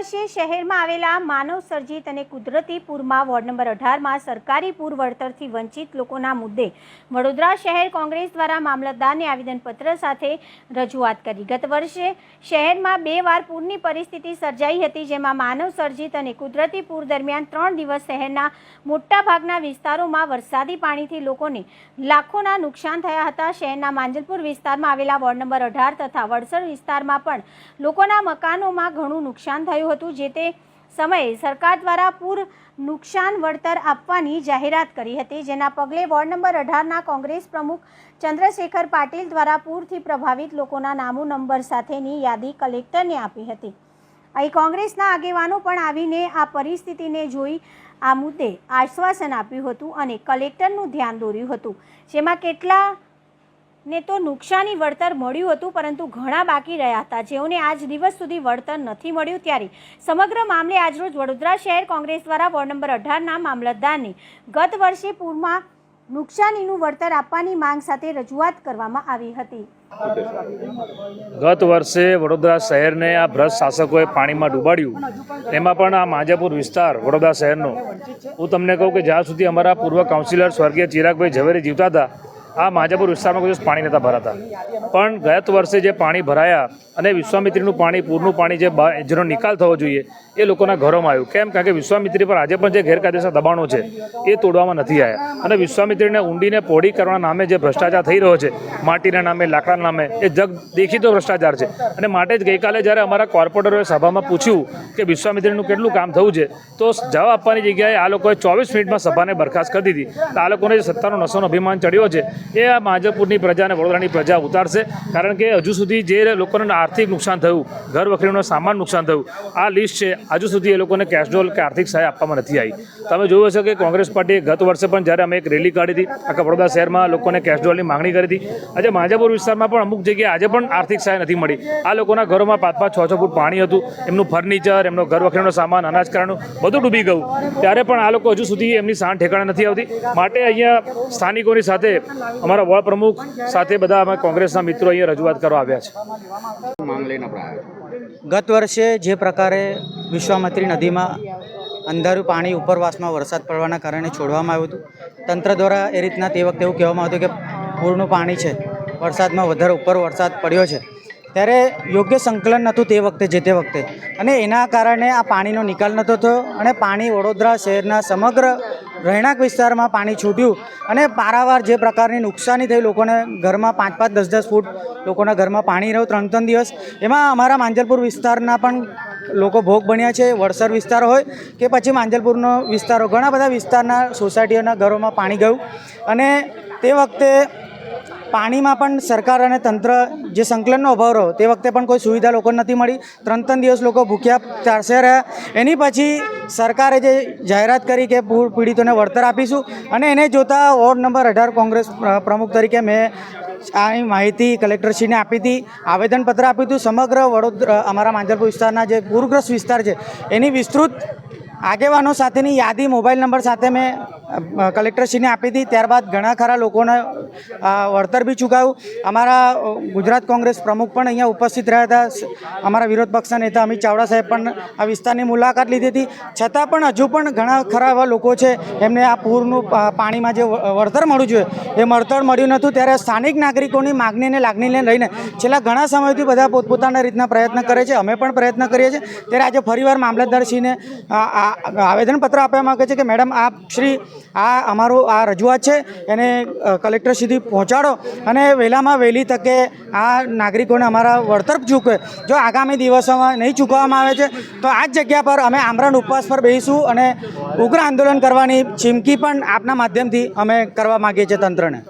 વર્ષે શહેરમાં આવેલા માનવ સર્જિત અને કુદરતી પૂરમાં વોર્ડ નંબર અઢારમાં સરકારી પૂર વળતરથી વંચિત લોકોના મુદ્દે વડોદરા શહેર કોંગ્રેસ દ્વારા મામલતદારને આવેદનપત્ર સાથે રજૂઆત કરી. ગત વર્ષે શહેરમાં બે વાર પૂરની પરિસ્થિતિ સર્જાઈ હતી, જેમાં માનવ સર્જિત અને કુદરતી પૂર દરમિયાન ત્રણ દિવસ શહેરના મોટાભાગના વિસ્તારોમાં વરસાદી પાણીથી લોકોને લાખોના નુકસાન થયા હતા. શહેરના માંજલપુર વિસ્તારમાં આવેલા વોર્ડ નંબર અઢાર તથા વડસર વિસ્તારમાં પણ લોકોના મકાનોમાં ઘણું નુકસાન થયું હતું જે તે સમયે સરકાર દ્વારા પૂર નુકસાન વળતર આપવાની જાહેરાત કરી હતી. જેના પગલે વોર્ડ નંબર અઢારના કોંગ્રેસ પ્રમુખ ચંદ્રશેખર પાટીલ દ્વારા પૂરથી પ્રભાવિત લોકોના નામો નંબર સાથેની યાદી કલેક્ટરને આપી હતી. અહીં કોંગ્રેસના આગેવાનો પણ આવીને આ પરિસ્થિતિને જોઈ આ મુદ્દે આશ્વાસન આપ્યું હતું અને કલેક્ટરનું ધ્યાન દોર્યું હતું. જેમાં કેટલા ને તો નુકસાની વળતર મળ્યું હતું, પરંતુ ઘણા બાકી રહ્યા હતા. જેઓને આજ દિવસ સુધી વળતર નથી મળ્યું ત્યારે સમગ્ર મામલે આજરોજ વડોદરા શહેર કોંગ્રેસ દ્વારા વોર્ડ નંબર અઢારના મામલતદારને ગત વર્ષે પૂરમાં નુકસાનીનું વળતર આપવાની માંગ સાથે રજૂઆત કરવામાં આવી હતી. ગત વર્ષે વડોદરા શહેરને આ ભ્રષ્ટ શાસકોએ પાણીમાં ડૂબાડ્યું. તેમાં પણ આ માજાપુર વિસ્તાર વડોદરા શહેરનો. હું તમને કહું કે જ્યાં સુધી અમારા પૂર્વ કાઉન્સિલર સ્વર્ગીય ચિરાગભાઈ ઝવેરી જીવતા હતા આ માજાપુર વિસ્તારમાં કોઈ પાણી નહોતા ભરાતા. પણ ગત વર્ષે જે પાણી ભરાયા અને વિશ્વામિત્રીનું પાણી, પૂરનું પાણી જે જેનો નિકાલ થવો જોઈએ, એ લોકોના ઘરોમાં આવ્યું. કેમ? કારણ કે વિશ્વામિત્રી પર આજે પણ જે ગેરકાયદેસર દબાણો છે, એ તોડવામાં નથી આવ્યા. અને વિશ્વામિત્રીને ઊંડીને પોડી કરવાના નામે જે ભ્રષ્ટાચાર થઈ રહ્યો છે, માટીના નામે, લાકડાના નામે, એ જગ દેખીતો ભ્રષ્ટાચાર છે. અને માટે જ ગઈકાલે જ્યારે અમારા કોર્પોરેટરોએ સભામાં પૂછ્યું કે વિશ્વામિત્રીનું કેટલું કામ થયું છે, તો જવાબ આપવાની જગ્યાએ આ લોકોએ ચોવીસ મિનિટમાં સભાને બરખાસ્ત કરી દીધી. તો આ લોકોને જે સત્તાનો નશોનો અભિમાન ચડ્યો છે એ આ માધવપુરની પ્રજા અને વડોદરાની પ્રજા ઉતારશે. કારણ કે હજુ સુધી જે લોકોને આર્થિક નુકસાન થયું, ઘર વખરીનો સામાન નુકસાન થયું, આ લિસ્ટ છે, હજુ સુધી એ લોકોને કેશડોલ કે આર્થિક સહાય આપવામાં નથી આવી. તમે જોયું હશે કે કોંગ્રેસ પાર્ટીએ ગત વર્ષે પણ જ્યારે અમે એક રેલી કાઢી હતી, આખા વડોદરા શહેરમાં લોકોને કેશડોલની માંગણી કરી હતી. આજે માજાપુર વિસ્તારમાં પણ અમુક જગ્યાએ આજે પણ આર્થિક સહાય નથી મળી. આ લોકોના ઘરોમાં પાંચ પાંચ છ છ ફૂટ પાણી હતું, એમનું ફર્નિચર એમનો ઘર વખરીનો સામાન, અનાજ કરાનું બધું ડૂબી ગયું. ત્યારે પણ આ લોકો હજુ સુધી એમની સાણ ઠેકાણા નથી આવતી. માટે અહીંયા સ્થાનિકોની સાથે અમારા વોર્ડ પ્રમુખ સાથે બધા અમે કોંગ્રેસના મિત્રો અહીંયા રજૂઆત કરવા આવ્યા છે. માંગ લઈને ગત વર્ષે જે પ્રકારે વિશ્વામિત્રી નદીમાં અંધારું પાણી ઉપરવાસમાં વરસાદ પડવાના કારણે છોડવામાં આવ્યું હતું તંત્ર દ્વારા એ રીતના તે વખતે એવું કહેવામાં આવ્યું કે પૂરનું પાણી છે વરસાદમાં વધારે ઉપર વરસાદ પડ્યો છે. ત્યારે યોગ્ય સંકલન નહોતું તે વખતે જે તે વખતે. અને એના કારણે આ પાણીનો નિકાલ નહોતો થયો અને પાણી વડોદરા શહેરના સમગ્ર રહેણાંક વિસ્તારમાં પાણી છૂટ્યું અને પારાવાર જે પ્રકારની નુકસાની થઈ લોકોને ઘરમાં પાંચ પાંચ દસ દસ ફૂટ લોકોના ઘરમાં પાણી રહ્યું, ત્રણ ત્રણ દિવસ. એમાં અમારા માંજલપુર વિસ્તારના પણ લોકો ભોગ બન્યા છે વડસર વિસ્તાર હોય કે પછી માંજલપુરનો વિસ્તારો ઘણા બધા વિસ્તારના સોસાયટીઓના ઘરોમાં પાણી ગયું અને તે વખતે પાણીમાં પણ સરકાર અને તંત્ર જે સંકલનનો અભાવ રહ્યો, તે વખતે પણ કોઈ સુવિધા લોકોને નથી મળી. ત્રણ ત્રણ દિવસ લોકો ભૂખ્યા ચારસે રહ્યા. એની પછી સરકારે જે જાહેરાત કરી કે પૂર પીડિતોને વળતર આપીશું અને એને જોતા વોર્ડ નંબર અઢાર કોંગ્રેસ પ્રમુખ તરીકે મેં આની માહિતી કલેક્ટરશ્રીને આપી હતી, આવેદનપત્ર આપ્યું હતું. સમગ્ર વડોદરા, અમારા માંજલપુર વિસ્તારના જે પૂરગ્રસ્ત વિસ્તાર છે, એની વિસ્તૃત આગેવાનો સાથેની યાદી, મોબાઈલ નંબર સાથે મેં કલેક્ટરશ્રીને આપી હતી. ત્યારબાદ ઘણા ખરા લોકોને વળતર બી ચૂકાયું. અમારા ગુજરાત કોંગ્રેસ પ્રમુખ પણ અહીંયા ઉપસ્થિત રહ્યા હતા. અમારા વિરોધ પક્ષના નેતા અમિત ચાવડા સાહેબ પણ આ વિસ્તારની મુલાકાત લીધી હતી. છતાં પણ હજુ પણ ઘણા ખરા એવા લોકો છે, એમને આ પૂરનું પાણીમાં જે વળતર મળવું જોઈએ, એ વળતર મળ્યું નહોતું. ત્યારે સ્થાનિક નાગરિકોની માગણીને લાગણીને લઈને છેલ્લા ઘણા સમયથી બધા પોતપોતાના રીતના પ્રયત્ન કરે છે. અમે પણ પ્રયત્ન કરીએ છીએ. ત્યારે આજે ફરીવાર મામલતદારશ્રીને આવેદનપત્ર આપવા માગે છે કે, મેડમ, આપ શ્રી આ અમારો આ રજૂઆત છે. એને કલેક્ટર સુધી પહોંચાડો અને વહેલામાં વહેલી તકે આ નાગરિકોને અમારા વળતર ચૂકવે જો આગામી દિવસોમાં નહીં ચૂકવવામાં આવે છે, તો આ જ જગ્યા પર અમે આમરણ ઉપવાસ પર બેસીશું અને ઉગ્ર આંદોલન કરવાની ચીમકી પણ આપના માધ્યમથી અમે કરવા માગીએ છીએ તંત્રને.